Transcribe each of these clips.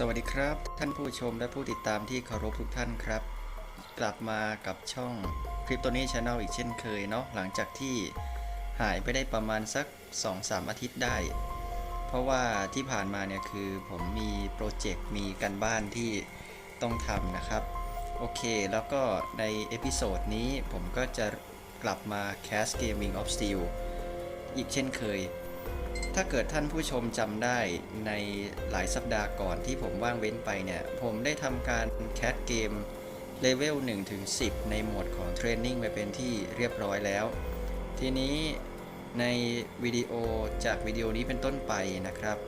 สวัสดีครับ ท่านผู้ชมและผู้ติดตามที่เคารพทุกท่านครับ กลับมากับช่องคลิปตัวนี้ช anel อีกเช่นเคยเนาะหลังจากที่หายไปได้ประมาณสัก 2-3 อาทิตย์ได้ เพราะว่าที่ผ่านมาเนี่ยคือผมมีโปรเจกต์มีกันบ้านที่ต้องทำนะครับ โอเค แล้วก็ในเอพิโซดนี้ผมก็จะกลับมา Cast Gaming of Steel อีกเช่นเคย ถ้าเกิดท่านผู้ชมจำได้ในหลายสัปดาห์ก่อนที่ผมว่างเว้นไปเนี่ย ผมได้ทำการแคสเกมเลเวล1ถึง10 ในโหมดของเทรนนิ่งไปเป็นที่เรียบร้อยแล้ว ทีนี้ในวิดีโอจากวิดีโอนี้เป็นต้นไปนะครับ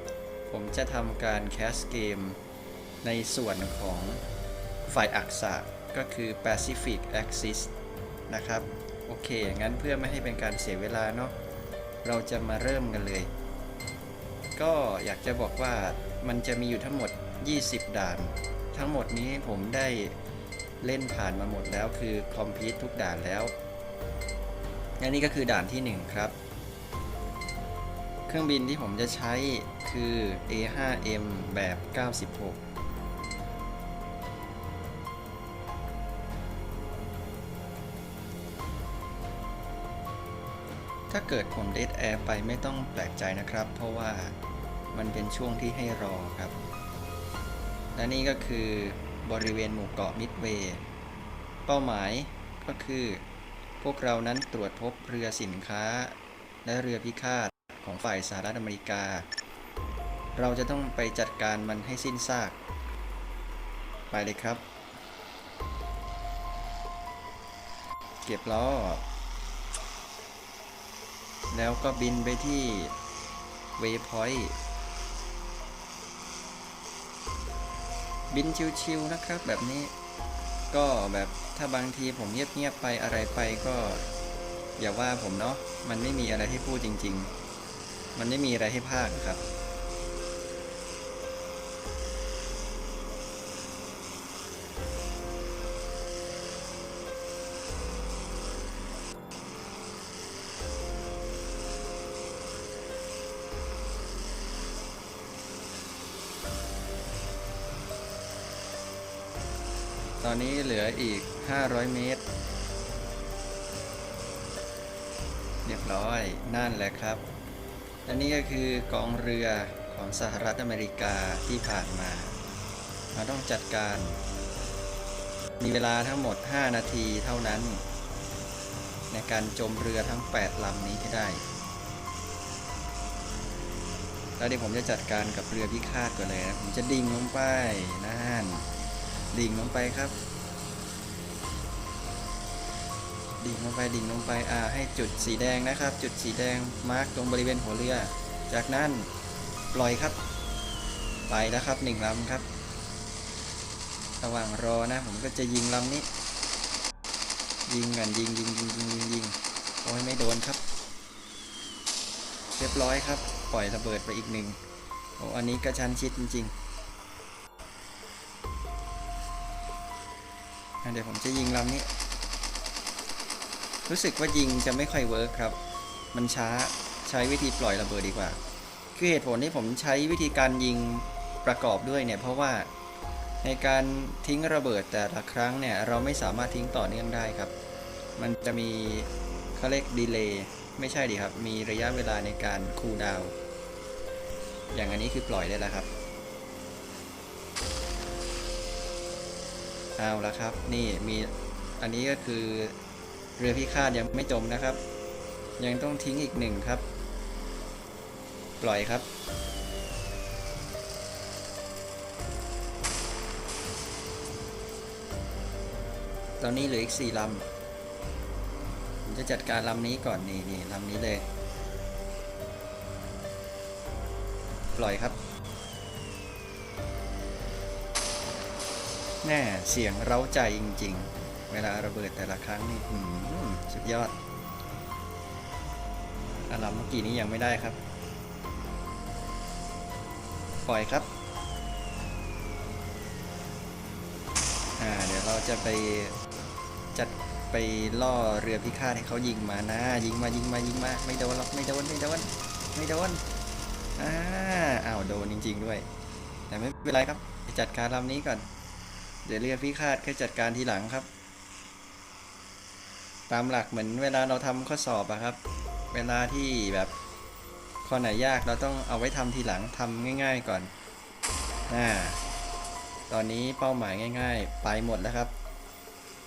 ผมจะทำการแคสเกมในส่วนของฝ่ายอักษะก็คือ Pacific Axis นะครับ โอเค งั้นเพื่อไม่ให้เป็นการเสียเวลาเนาะ เราจะมาเริ่มกันเลย ก็อยากจะบอกว่ามันจะมีอยู่ทั้งหมด 20 ด่าน ทั้งหมดนี้ผมได้เล่นผ่านมาหมดแล้วคือคอมพิวทุกด่านแล้วและนี่ก็คือด่านที่ 1 ครับ เครื่องบินที่ผมจะใช้คือ A5M แบบ 96 ถ้าเกิดผมเดทแอร์ไปไม่ต้องแปลกใจนะครับ เพราะว่ามันเป็นช่วงที่ให้รอครับ และนี่ก็คือบริเวณหมู่เกาะมิดเวย์ เป้าหมายก็คือ พวกเรานั้นตรวจพบเรือสินค้า และเรือพิฆาตของฝ่ายสหรัฐอเมริกา เราจะต้องไปจัดการมันให้สิ้นซาก ไปเลยครับ เก็บล้อ แล้วก็บินไปที่เวย์พอยต์บินชิวๆนะครับ แบบนี้ก็แบบถ้าบางทีผมเงียบๆไปอะไรไปก็อย่าว่าผมเนาะมันไม่มีอะไรให้พูดจริง ๆ มันไม่มีอะไรให้พากครับ ตอนนี้เหลืออีก 500 เมตร เรียบร้อยนั่นแหละครับและนี่ก็คือกองเรือของสหรัฐอเมริกาที่ผ่านมา เราต้องจัดการ มีเวลาทั้งหมด 5 นาทีเท่านั้น ในการจมเรือทั้ง 8 ลำนี้ให้ได้ แล้วเดี๋ยวผมจะจัดการกับเรือพิฆาตก่อนเลยนะ ผมจะดิ่งลงไปนั่น ดิ่งลงไปครับ ดิ่งลงไปดิ่งลงไปอ่าให้จุดสีแดงนะครับ จุดสีแดงมาร์กตรงบริเวณหัวเรือ จากนั้นปล่อยครับ ไปแล้วครับหนึ่งลำครับระหว่างรอนะ ผมก็จะยิงลำนี้ ยิงกันยิงยิงยิงยิงยิงยิงโอ้ยไม่โดนครับ เรียบร้อยครับ ปล่อยระเบิดไปอีกหนึ่งโอ้อันนี้กระชั้นชิดจริงๆ เดี๋ยวผมจะยิงลำนี้ รู้สึกว่ายิงจะไม่ค่อยเวิร์คครับ มันช้าใช้วิธีปล่อยระเบิดดีกว่า คือเหตุผลที่ผมใช้วิธีการยิงประกอบด้วยเนี่ย เพราะว่าในการทิ้งระเบิดแต่ละครั้งเนี่ย เราไม่สามารถทิ้งต่อเนื่องได้ครับ มันจะมีเขาเรียกดีเลย์ไม่ใช่ดีครับ มีระยะเวลาในการคูลดาวอย่างอันนี้คือปล่อยได้แล้วครับ เอาละครับ นี่มีอันนี้ก็คือเรือพิฆาตยังไม่จมนะครับ ยังต้องทิ้งอีกหนึ่งครับ ปล่อยครับ ตอนนี้เหลืออีกสี่ลำผมจะจัดการลำนี้ก่อนนี่นี่ลำนี้เลย ปล่อยครับ แน่เสียงเร้าใจจริง ๆ เวลาระเบิดแต่ละครั้งนี่สุดยอดอาลำเมื่อกี้นี้ยังไม่ได้ครับ ปล่อยครับ อ่า เดี๋ยวเราจะไปจัดไปล่อเรือพิฆาตให้เขายิงมานะ ยิงมายิงมายิงมา ไม่โดนหรอกไม่โดนไม่โดนไม่โดนอ่าอ้าวโดนจริง ๆ ด้วย แต่ไม่เป็นไรครับจัดการลำนี้ก่อน เดี๋ยวเรือพิฆาตค่อยจัดการทีหลังครับ ตามหลักเหมือนเวลาเราทำข้อสอบอะครับ เวลาที่แบบข้อไหนยากเราต้องเอาไว้ทำทีหลังทำง่าย ๆก่อนอ่าตอนนี้เป้าหมายง่าย ๆ ไปหมดแล้วครับ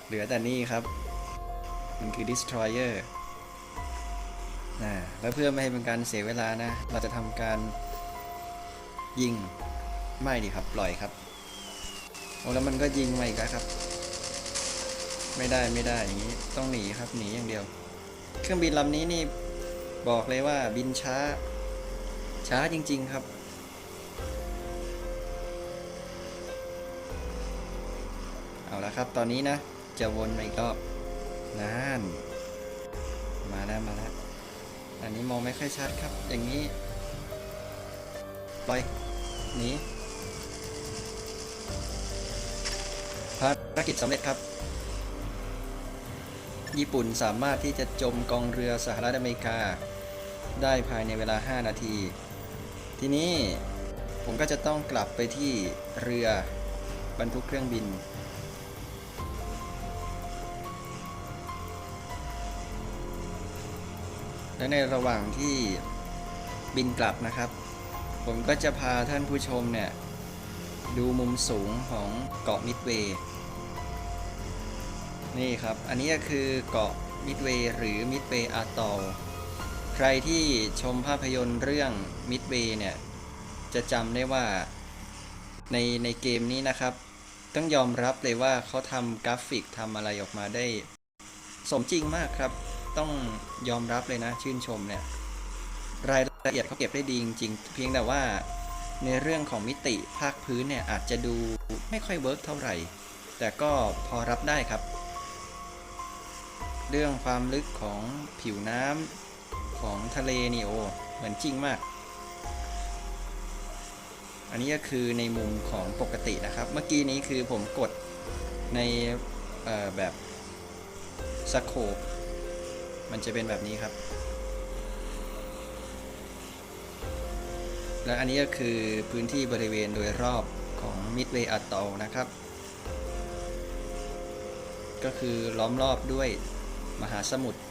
เหลือแต่นี่ครับ มันคือ destroyer อ่าแล้วเพื่อไม่ให้เป็นการเสียเวลานะ เราจะทำการยิง ไม่ดีครับ ปล่อยครับ โอ้แล้วมันก็ยิงมาอีกแล้วครับ ไม่ได้ไม่ได้อย่างนี้ต้องหนีครับหนีอย่างเดียว เครื่องบินลำนี้นี่บอกเลยว่าบินช้า ช้าจริง ๆครับเอาละครับ ตอนนี้นะ จะวนมาอีกรอบนั่นมาแล้วมาแล้วอันนี้มองไม่ค่อยชัดครับ อย่างนี้ ปล่อยหนี ภารกิจสำเร็จครับ ญี่ปุ่นสามารถที่จะจมกองเรือสหรัฐอเมริกา ได้ภายในเวลา 5 นาที ทีนี้ผมก็จะต้องกลับไปที่เรือบรรทุกเครื่องบิน และในระหว่างที่บินกลับนะครับ ผมก็จะพาท่านผู้ชมเนี่ย ดูมุมสูงของเกาะมิดเวย์ นี่ครับ อันนี้ก็คือเกาะมิดเวย์หรือมิดเวย์อาตอลใครที่ชมภาพยนตร์เรื่องมิดเวย์เนี่ย จะจำได้ว่าในในเกมนี้นะครับ ต้องยอมรับเลยว่าเขาทำกราฟิกทำอะไรออกมาได้ สมจริงมากครับ ต้องยอมรับเลยนะ ชื่นชมเนี่ย รายละเอียดเขาเก็บได้ดีจริงเพียงแต่ว่าในเรื่องของมิติภาคพื้นเนี่ยอาจจะดูไม่ค่อยเวิร์กเท่าไหร่ แต่ก็พอรับได้ครับ เรื่องความลึกของผิวน้ำของทะเลนี่โอเหมือนจริงมาก อันนี้ก็คือในมุมของปกตินะครับ เมื่อกี้นี้คือผมกดในแบบสโคปมันจะเป็นแบบนี้ครับ และอันนี้ก็คือพื้นที่บริเวณโดยรอบของ Midway Atoll นะครับ ก็คือล้อมรอบด้วย มหาสมุทร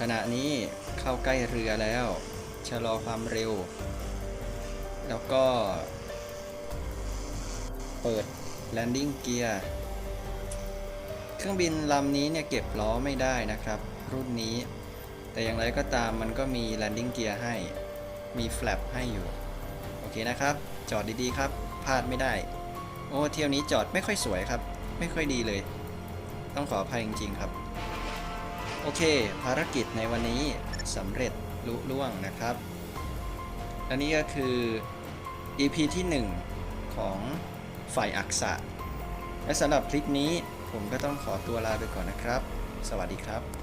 ขณะนี้เข้าใกล้เรือแล้ว ชะลอความเร็ว แล้วก็ เปิด landing gear เครื่องบินลำนี้เนี่ยเก็บล้อไม่ได้นะครับ รุ่นนี้ แต่อย่างไรก็ตามมันก็มี landing gear ให้ มี flap ให้อยู่ โอเคนะครับ จอดดีๆครับพลาดไม่ได้ โอ้เที่ยวนี้จอดไม่ค่อยสวยครับ ไม่ค่อยดีเลย ต้องขออภัยจริง ๆ ครับ โอเค ภารกิจในวันนี้สำเร็จลุล่วงนะครับ และนี่ก็คือ EP ที่ 1 ของฝ่ายอักษะ และสำหรับคลิปนี้ผมก็ต้องขอตัวลาไปก่อนนะครับ สวัสดีครับ